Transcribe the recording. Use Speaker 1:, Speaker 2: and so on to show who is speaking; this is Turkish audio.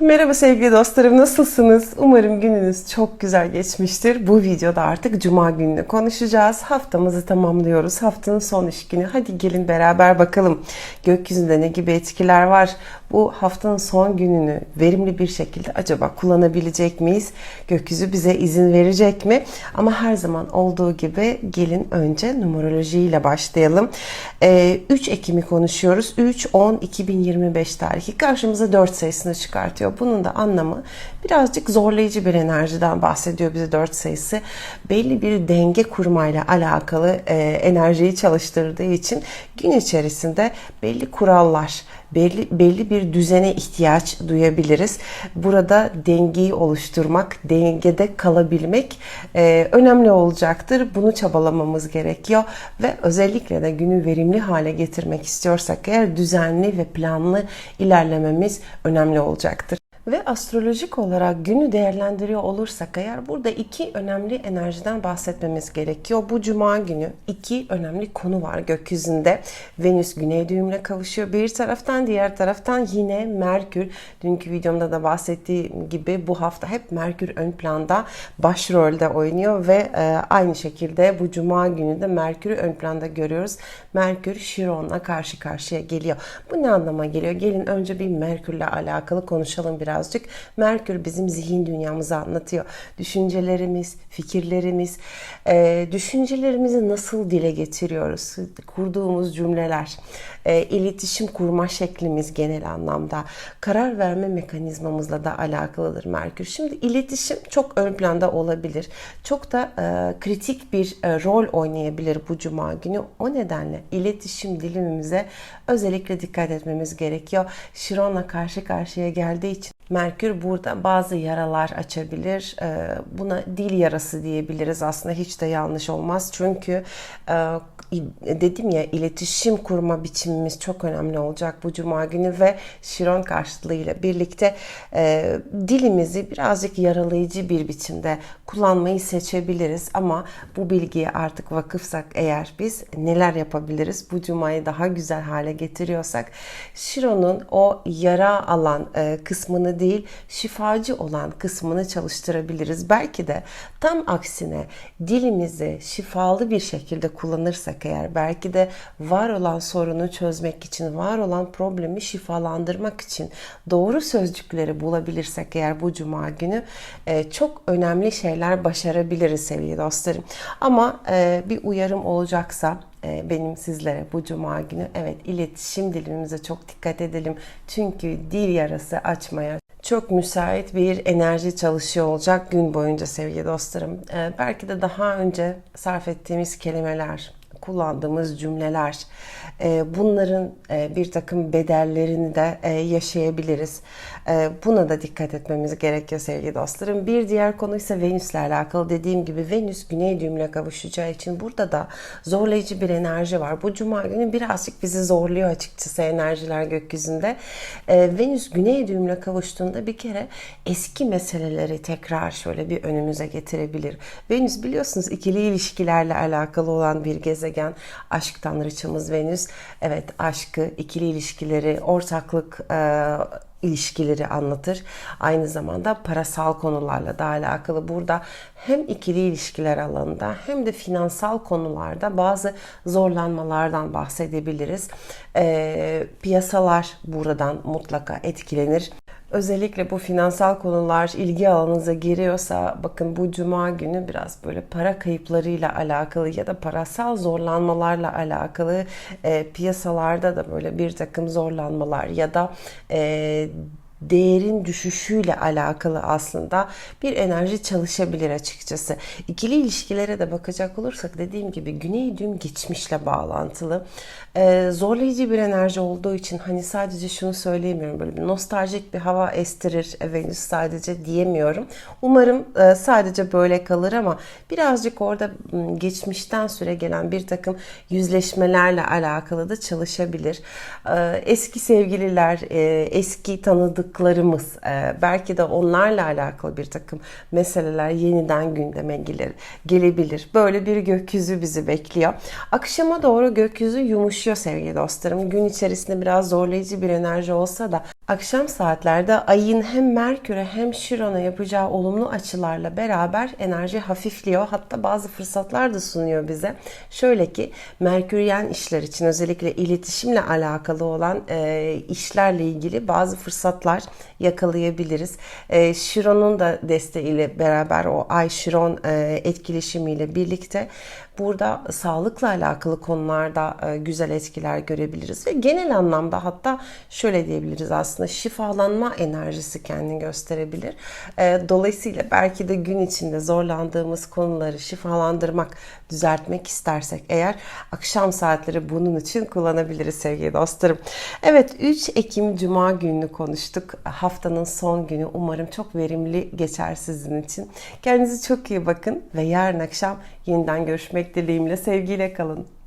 Speaker 1: Merhaba sevgili dostlarım nasılsınız? Umarım gününüz çok güzel geçmiştir. Bu videoda artık cuma gününü konuşacağız. Haftamızı tamamlıyoruz. Haftanın son iş günü. Hadi gelin beraber bakalım. Gökyüzünde ne gibi etkiler var? Bu haftanın son gününü verimli bir şekilde acaba kullanabilecek miyiz? Gökyüzü bize izin verecek mi? Ama her zaman olduğu gibi gelin önce numerolojiyle başlayalım. Ee, 3 Ekim'i konuşuyoruz. 3-10-2025 tarihi karşımıza 4 sayısını çıkartıyor. Bunun da anlamı birazcık zorlayıcı bir enerjiden bahsediyor bize 4 sayısı. Belli bir denge kurmayla alakalı e, enerjiyi çalıştırdığı için gün içerisinde belli kurallar, belli belli bir düzene ihtiyaç duyabiliriz. Burada dengeyi oluşturmak, dengede kalabilmek e, önemli olacaktır. Bunu çabalamamız gerekiyor ve özellikle de günü verimli hale getirmek istiyorsak eğer düzenli ve planlı ilerlememiz önemli olacaktır. Ve astrolojik olarak günü değerlendiriyor olursak eğer burada iki önemli enerjiden bahsetmemiz gerekiyor. Bu cuma günü iki önemli konu var gökyüzünde. Venüs güney düğümle kavuşuyor. Bir taraftan diğer taraftan yine Merkür. Dünkü videomda da bahsettiğim gibi bu hafta hep Merkür ön planda başrolde oynuyor ve e, aynı şekilde bu cuma günü de Merkür'ü ön planda görüyoruz. Merkür Şiron'la karşı karşıya geliyor. Bu ne anlama geliyor? Gelin önce bir Merkür'le alakalı konuşalım biraz birazcık. Merkür bizim zihin dünyamızı anlatıyor. Düşüncelerimiz, fikirlerimiz, e, düşüncelerimizi nasıl dile getiriyoruz? Kurduğumuz cümleler, e, iletişim kurma şeklimiz genel anlamda, karar verme mekanizmamızla da alakalıdır Merkür. Şimdi iletişim çok ön planda olabilir. Çok da e, kritik bir e, rol oynayabilir bu cuma günü. O nedenle iletişim dilimimize özellikle dikkat etmemiz gerekiyor. Şiron'la karşı karşıya geldiği için Merkür burada bazı yaralar açabilir. Buna dil yarası diyebiliriz. Aslında hiç de yanlış olmaz. Çünkü dedim ya iletişim kurma biçimimiz çok önemli olacak bu cuma günü ve Şiron karşıtlığıyla birlikte dilimizi birazcık yaralayıcı bir biçimde kullanmayı seçebiliriz. Ama bu bilgiye artık vakıfsak eğer biz neler yapabiliriz? Bu cumayı daha güzel hale getiriyorsak Şiron'un o yara alan kısmını değil şifacı olan kısmını çalıştırabiliriz. Belki de tam aksine dilimizi şifalı bir şekilde kullanırsak eğer belki de var olan sorunu çözmek için, var olan problemi şifalandırmak için doğru sözcükleri bulabilirsek eğer bu cuma günü e, çok önemli şeyler başarabiliriz sevgili dostlarım. Ama e, bir uyarım olacaksa benim sizlere bu cuma günü evet iletişim dilimize çok dikkat edelim. Çünkü dil yarası açmaya çok müsait bir enerji çalışıyor olacak gün boyunca sevgili dostlarım. Ee, belki de daha önce sarf ettiğimiz kelimeler, kullandığımız cümleler, e, bunların e, bir takım bedellerini de e, yaşayabiliriz. Buna da dikkat etmemiz gerekiyor sevgili dostlarım. Bir diğer konu ise Venüs'le alakalı. Dediğim gibi Venüs güney düğümle kavuşacağı için burada da zorlayıcı bir enerji var. Bu cuma günü birazcık bizi zorluyor açıkçası enerjiler gökyüzünde. Venüs güney düğümle kavuştuğunda bir kere eski meseleleri tekrar şöyle bir önümüze getirebilir. Venüs biliyorsunuz ikili ilişkilerle alakalı olan bir gezegen. Aşk tanrıçamız Venüs. Evet aşkı, ikili ilişkileri, ortaklık e, ilişkileri anlatır. Aynı zamanda parasal konularla da alakalı. Burada hem ikili ilişkiler alanında hem de finansal konularda bazı zorlanmalardan bahsedebiliriz. E, piyasalar buradan mutlaka etkilenir. Özellikle bu finansal konular ilgi alanınıza giriyorsa bakın bu cuma günü biraz böyle para kayıplarıyla alakalı ya da parasal zorlanmalarla alakalı e, piyasalarda da böyle bir takım zorlanmalar ya da e, değerin düşüşüyle alakalı aslında bir enerji çalışabilir açıkçası. İkili ilişkilere de bakacak olursak dediğim gibi güney düğüm geçmişle bağlantılı. Ee, zorlayıcı bir enerji olduğu için hani sadece şunu söyleyemiyorum böyle bir nostaljik bir hava estirir Venüs sadece diyemiyorum. Umarım e, sadece böyle kalır ama birazcık orada geçmişten süre gelen bir takım yüzleşmelerle alakalı da çalışabilir. Ee, eski sevgililer, e, eski tanıdık tanıdıklarımız e, belki de onlarla alakalı bir takım meseleler yeniden gündeme gelir, gelebilir. Böyle bir gökyüzü bizi bekliyor. Akşama doğru gökyüzü yumuşuyor sevgili dostlarım. Gün içerisinde biraz zorlayıcı bir enerji olsa da Akşam saatlerde ayın hem Merkür'e hem Şiron'a yapacağı olumlu açılarla beraber enerji hafifliyor. Hatta bazı fırsatlar da sunuyor bize. Şöyle ki Merküryen işler için özellikle iletişimle alakalı olan e, işlerle ilgili bazı fırsatlar yakalayabiliriz. E, Şiron'un da desteğiyle beraber o Ay Şiron e, etkileşimiyle birlikte burada sağlıkla alakalı konularda e, güzel etkiler görebiliriz ve genel anlamda hatta şöyle diyebiliriz aslında şifalanma enerjisi kendini gösterebilir. E, dolayısıyla belki de gün içinde zorlandığımız konuları şifalandırmak, düzeltmek istersek eğer akşam saatleri bunun için kullanabiliriz sevgili dostlarım. Evet 3 Ekim Cuma gününü konuştuk. Haftanın son günü umarım çok verimli geçer sizin için. Kendinize çok iyi bakın ve yarın akşam yeniden görüşmek dileğimle sevgiyle kalın.